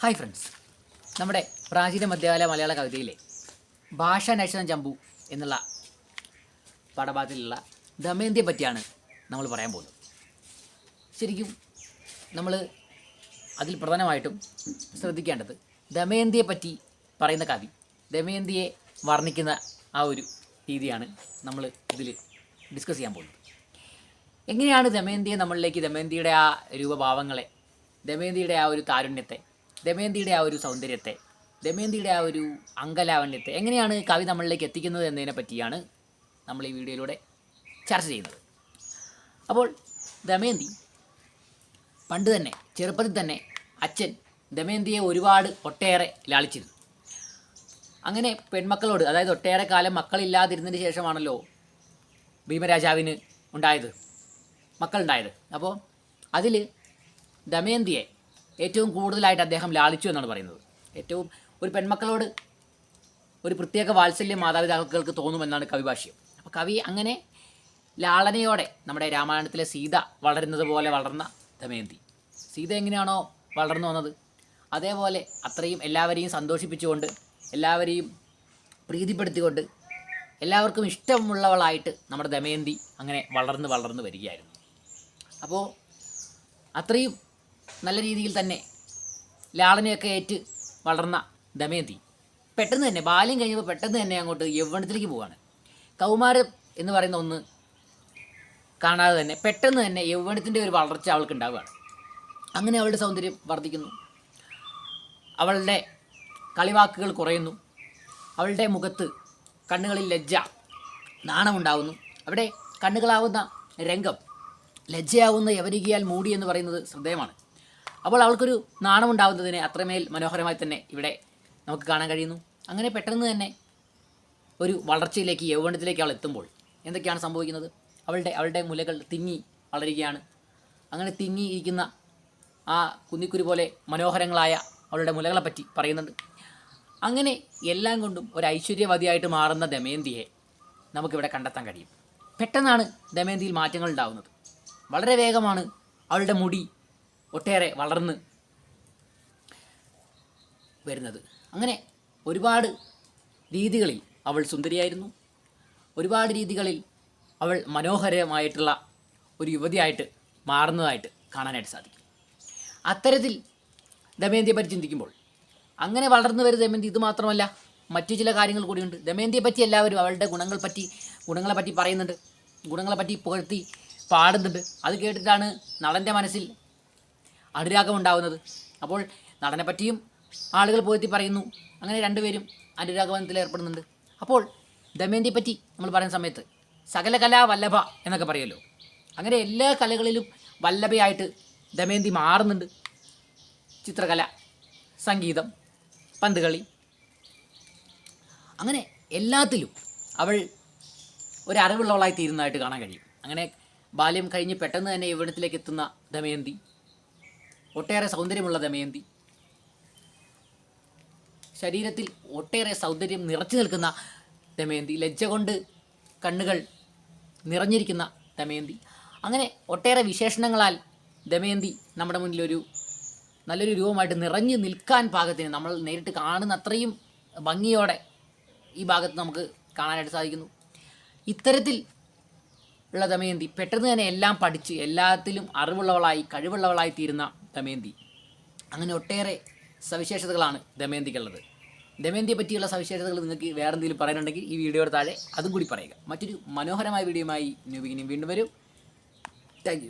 Hi friends നമ്മുടെ പ്രാചീന മധ്യകാല മലയാള കവിതയിലെ ഭാഷാന്വേഷണം ചമ്പു എന്നുള്ള പാഠഭാഗത്തിലുള്ള ദമയന്തിയെ പറ്റിയാണ് നമ്മൾ പറയാൻ പോകുന്നത്. ശരിക്കും നമ്മൾ അതിൽ പ്രധാനമായിട്ടും ശ്രദ്ധിക്കേണ്ടത് ദമയന്തിയെ പറ്റി പറയുന്ന കവി ദമയന്തിയെ വർണിക്കുന്ന ആ ഒരു രീതിയാണ് നമ്മൾ ഇതിൽ ഡിസ്കസ് ചെയ്യാൻ പോകുന്നത്. എങ്ങനെയാണ് ദമയന്തിയെ നമ്മളിലേക്ക് ദമയന്തിയുടെ ആ രൂപഭാവങ്ങളെ ദമയന്തിയുടെ ആ ഒരു താരുണ്യത്തെ ദമയന്തിയുടെ ആ ഒരു സൗന്ദര്യത്തെ ദമയന്തിയുടെ ആ ഒരു അങ്കലാവണ്യത്തെ എങ്ങനെയാണ് കവി നമ്മളിലേക്ക് എത്തിക്കുന്നത് എന്നതിനെ പറ്റിയാണ് നമ്മൾ ഈ വീഡിയോയിലൂടെ ചർച്ച ചെയ്യുന്നത്. അപ്പോൾ ദമയന്തി പണ്ട് തന്നെ ചെറുപ്പത്തിൽ തന്നെ അച്ഛൻ ദമയന്തിയെ ഒരുപാട് ഒട്ടേറെ ലാളിച്ചിരുന്നു. അങ്ങനെ പെൺമക്കളോട് അതായത് ഒട്ടേറെ കാലം മക്കളില്ലാതിരുന്നതിന് ശേഷമാണല്ലോ ഭീമരാജാവിന് ഉണ്ടായത് മക്കളുണ്ടായത്. അപ്പോൾ അതിൽ ദമയന്തിയെ ഏറ്റവും കൂടുതലായിട്ട് അദ്ദേഹം ലാളിച്ചു എന്നാണ് പറയുന്നത്. ഏറ്റവും ഒരു പെൺമക്കളോട് ഒരു പ്രത്യേക വാത്സല്യം മാതാപിതാക്കൾക്ക് തോന്നുമെന്നാണ് കവിഭാഷ്യം. അപ്പോൾ കവി അങ്ങനെ ലാളനയോടെ നമ്മുടെ രാമായണത്തിലെ സീത വളരുന്നത് പോലെ വളർന്ന ദമയന്തി സീത എങ്ങനെയാണോ വളർന്നു വന്നത്? അതേപോലെ അത്രയും എല്ലാവരെയും സന്തോഷിപ്പിച്ചുകൊണ്ട് എല്ലാവരെയും പ്രീതിപ്പെടുത്തിക്കൊണ്ട് എല്ലാവർക്കും ഇഷ്ടമുള്ളവളായിട്ട് നമ്മുടെ ദമയന്തി അങ്ങനെ വളർന്ന് വളർന്ന് വരികയായിരുന്നു. അപ്പോൾ അത്രയും നല്ല രീതിയിൽ തന്നെ ലാളനെയൊക്കെ ഏറ്റ് വളർന്ന ദമയന്തി. പെട്ടെന്ന് തന്നെ ബാല്യം കഴിഞ്ഞപ്പോൾ പെട്ടെന്ന് തന്നെ അങ്ങോട്ട് യൗവനത്തിലേക്ക് പോവാണ്. കൗമാരം എന്ന് പറയുന്ന ഒന്ന് കാണാതെ തന്നെ പെട്ടെന്ന് തന്നെ യൗവനത്തിന്റെ ഒരു വളർച്ച അവൾക്ക് ഉണ്ടാവുകയാണ്. അങ്ങനെ അവളുടെ സൗന്ദര്യം വർദ്ധിക്കുന്നു. അവളുടെ കളിവാക്കുകൾ കുറയുന്നു. അവളുടെ മുഖത്ത് കണ്ണുകളിൽ ലജ്ജ നാണമുണ്ടാവുന്നു. അവിടെ കണ്ണുകളാവുന്ന രംഗം ലജ്ജയാവുന്ന യവനികിയാൽ മൂടി എന്ന് പറയുന്നത് ശ്രദ്ധേയമാണ്. അപ്പോൾ അവൾക്കൊരു നാണമുണ്ടാവുന്നതിനെ അത്രമേൽ മനോഹരമായി തന്നെ ഇവിടെ നമുക്ക് കാണാൻ കഴിയുന്നു. അങ്ങനെ പെട്ടെന്ന് തന്നെ ഒരു വളർച്ചയിലേക്ക് യൗവനത്തിലേക്ക് അവൾ എത്തുമ്പോൾ എന്തൊക്കെയാണ് സംഭവിക്കുന്നത്? അവളുടെ അവളുടെ മുലകൾ തിങ്ങി വളരുകയാണ്. അങ്ങനെ തിങ്ങിയിരിക്കുന്ന ആ കുന്നിക്കുരു പോലെ മനോഹരങ്ങളായ അവളുടെ മുലകളെ പറ്റി പറയുന്നുണ്ട്. അങ്ങനെ എല്ലാം കൊണ്ടും ഒരു ഐശ്വര്യവതിയായിട്ട് മാറുന്ന ദമയന്തിയെ നമുക്കിവിടെ കണ്ടെത്താൻ കഴിയും. പെട്ടെന്നാണ് ദമയന്തിയിൽ മാറ്റങ്ങൾ ഉണ്ടാകുന്നത് വളരെ വേഗമാണ് അവളുടെ മുടി ഒട്ടേറെ വളർന്ന് വരുന്നത്. അങ്ങനെ ഒരുപാട് രീതികളിൽ അവൾ സുന്ദരിയായിരുന്നു. ഒരുപാട് രീതികളിൽ അവൾ മനോഹരമായിട്ടുള്ള ഒരു യുവതിയായിട്ട് മാറുന്നതായിട്ട് കാണാനായിട്ട് സാധിക്കും. അത്തരത്തിൽ ദമയന്തിയെ പറ്റി ചിന്തിക്കുമ്പോൾ അങ്ങനെ വളർന്നു വരുന്ന ദമയന്തി ഇത് മാത്രമല്ല മറ്റു ചില കാര്യങ്ങൾ കൂടിയുണ്ട്. ദമയന്തിയെ പറ്റി എല്ലാവരും അവളുടെ ഗുണങ്ങൾ പറ്റി ഗുണങ്ങളെ പറ്റി പറയുന്നുണ്ട്. ഗുണങ്ങളെ പറ്റി പുകഴ്ത്തി പാടുന്നുണ്ട്. അത് കേട്ടിട്ടാണ് നളന്റെ മനസ്സിൽ അനുരാഗം ഉണ്ടാവുന്നത് അപ്പോൾ നടനെ പറ്റിയും ആളുകൾ പോയി പറയുന്നു. അങ്ങനെ രണ്ടുപേരും അനുരാഗവനത്തിൽ ഏർപ്പെടുന്നുണ്ട്. അപ്പോൾ ദമയന്തിയെ പറ്റി നമ്മൾ പറയുന്ന സമയത്ത് സകല കലാ വല്ലഭ എന്നൊക്കെ പറയുമല്ലോ. അങ്ങനെ എല്ലാ കലകളിലും വല്ലഭയായിട്ട് ദമയന്തി മാറുന്നുണ്ട്. ചിത്രകല സംഗീതം പന്തുകളി. അങ്ങനെ എല്ലാത്തിലും അവൾ ഒരറിവുള്ളവളായി തീരുന്നതായിട്ട് കാണാൻ കഴിയും. അങ്ങനെ ബാല്യം കഴിഞ്ഞ് പെട്ടെന്ന് തന്നെ യൗവനത്തിലേക്ക് എത്തുന്ന ദമയന്തി ഒട്ടേറെ സൗന്ദര്യമുള്ള ദമയന്തി. ശരീരത്തിൽ ഒട്ടേറെ സൗന്ദര്യം നിറച്ചു നിൽക്കുന്ന ദമയന്തി. ലജ്ജ കൊണ്ട് കണ്ണുകൾ നിറഞ്ഞിരിക്കുന്ന ദമയന്തി. അങ്ങനെ ഒട്ടേറെ വിശേഷണങ്ങളാൽ ദമയന്തി നമ്മുടെ മുന്നിലൊരു നല്ലൊരു രൂപമായിട്ട് നിറഞ്ഞു നിൽക്കാൻ പാകത്തിന് നമ്മൾ നേരിട്ട് കാണുന്ന അത്രയും ഭംഗിയോടെ ഈ ഭാഗത്ത് നമുക്ക് കാണാനായിട്ട് സാധിക്കുന്നു. ഇത്തരത്തിൽ ഉള്ള ദമയന്തി പെട്ടെന്ന് തന്നെ എല്ലാം പഠിച്ച് എല്ലാത്തിലും അറിവുള്ളവളായി കഴിവുള്ളവളായി തീരുന്ന ദമയന്തി. അങ്ങനെ ഒട്ടേറെ സവിശേഷതകളാണ് ദമയന്തിക്കുള്ളത്. ദമയന്തിയെ പറ്റിയുള്ള സവിശേഷതകൾ നിങ്ങൾക്ക് വേറെ എന്തെങ്കിലും പറയാനുണ്ടെങ്കിൽ ഈ വീഡിയോയുടെ താഴെ അതും കൂടി പറയുക. മറ്റൊരു മനോഹരമായ വീഡിയോയുമായി ന്യൂബിഗിനും വീണ്ടും വരും. താങ്ക്